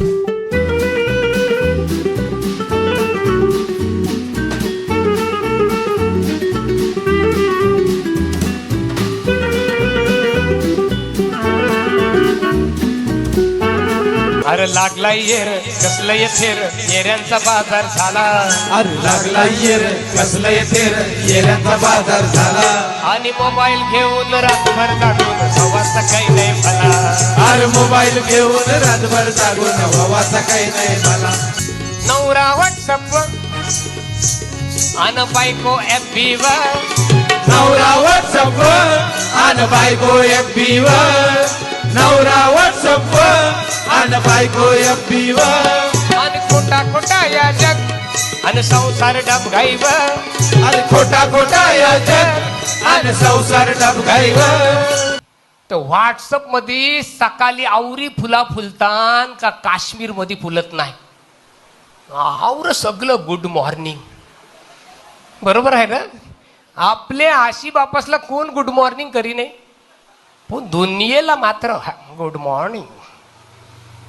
अरे लागला येर कसलं येथेर येऱ्यांचा बाजार झाला. अरे लागला येर कसलं येते येऱ्यांचा बाजार झाला. आणि मोबाईल घेऊन रातभर जागून सवाचा काही नाही भला अरे मोबाईल घेऊन रातभर जागून व्हावाचा काही नाही मला नवरा व्हॉट्सअप अन बायको एफबी वर नवरा व्हॉट्सअप आन बायको एफबी वर नवरा व्हॉट्सअप आन बायको एफबी वर आणि खोटा खोटा या जग. आणि संसार डबघाईवर अरे खोटा खोटा या संसार तर व्हॉट्सअपमध्ये सकाळी आवरी फुला फुलतान का काश्मीरमध्ये फुलत नाही. आवर सगळं गुड मॉर्निंग बरोबर आहे ना? आपले आशी बापासला कोण गुड मॉर्निंग करी नाही पण दुनियेला मात्र गुड मॉर्निंग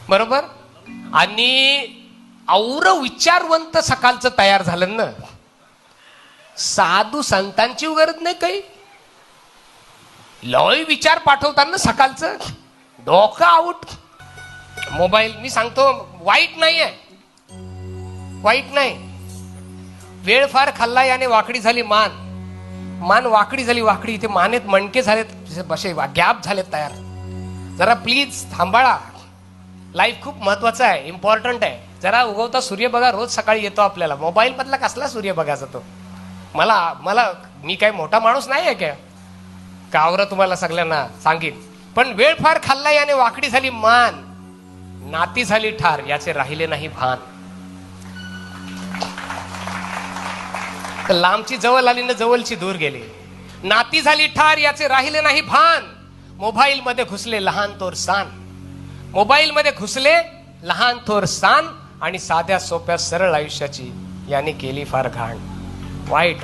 बरोबर? आणि और विचारवंत सकाळचं तयार झालं ना. साधू संतांची गरज नाही काही. लय विचार पाठवताना सकाळचं. डोकं आऊट मोबाईल मी सांगतो वाईट नाही आहे वाईट नाही. वेळ फार खाल्ला याने वाकडी झाली मान. मान वाकडी झाली वाकडी. इथे मानेत मणके झालेत बसे गॅप झालेत तयार. जरा प्लीज थांबाळा. लाईफ खूप महत्वाचं आहे इम्पॉर्टंट आहे. जरा उगवता सूर्य बघा रोज सकाळी येतो आपल्याला. मोबाईल मधला कसला सूर्य बघायचा तो? मला मला मी काय मोठा माणूस नाही आहे काय? कावरं तुम्हाला सगळ्यांना सांगेन. पण वेळ फार खाल्ला याने वाकडी झाली मान. नाती झाली ठार याचे राहिले नाही भान. तर लांबची जवळ आली ना जवळची दूर गेली. नाती झाली ठार याचे राहिले नाही भान. मोबाईल मध्ये घुसले लहान थोर सान. मोबाईल मध्ये घुसले लहान थोर सान आणि साध्या सोप्या सरळ आयुष्याची याने केली फार घाण. वाईट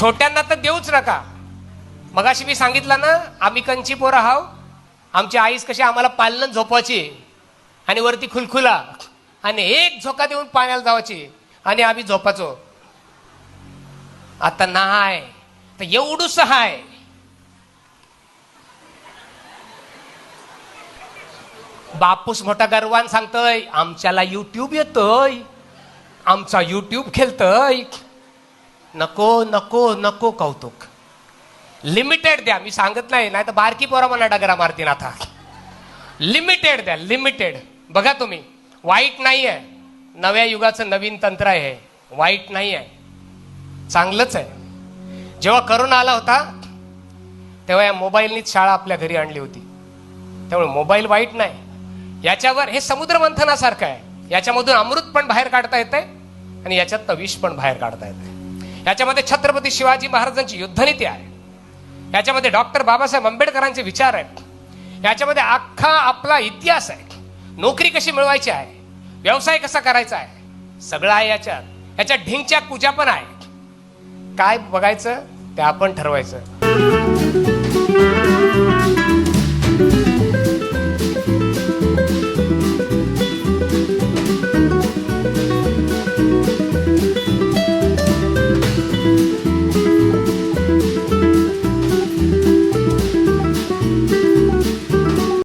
छोट्यांना तर देऊच नका. मगाशी मी सांगितलं ना आम्ही कंची पोर हाव आमची आईस कशी आम्हाला पाळलं झोपवायची आणि वरती खुलखुला आणि एक झोका देऊन पाण्याला जावायची आणि आम्ही झोपाचो आता नाय तर एवढूस हाय बापूस मोठा गर्वान सांगतय आमच्याला युट्यूब येतोय. आमचा युट्यूब खेळतय. नको नको नको कौतुक. लिमिटेड द्या. मी सांगत नाही नाही तर बारकी पोरा मला डगरा मारतील आता. लिमिटेड द्या लिमिटेड बघा तुम्ही वाईट नाही आहे नव्या युगाचं नवीन तंत्र आहे. वाईट नाही आहे चांगलंच आहे. जेव्हा करोना आला होता तेव्हा या मोबाईलनीच शाळा आपल्या घरी आणली होती. त्यामुळे मोबाईल वाईट नाही. याच्यावर हे समुद्र मंथनासारखं आहे. याच्यामधून अमृत पण बाहेर काढता येते आणि याच्यात विष पण बाहेर काढता येते याच्यामध्ये छत्रपती शिवाजी महाराजांची युद्धनीती आहे. याच्यामध्ये डॉक्टर बाबासाहेब आंबेडकरांचे विचार आहेत. याच्यामध्ये अख्खा आपला इतिहास आहे. नोकरी कशी मिळवायची आहे? व्यवसाय कसा करायचा आहे? सगळं आहे याच्यात. याच्यात ढिंगच्या पूजा पण आहे. काय बघायचं? ते आपण ठरवायचं.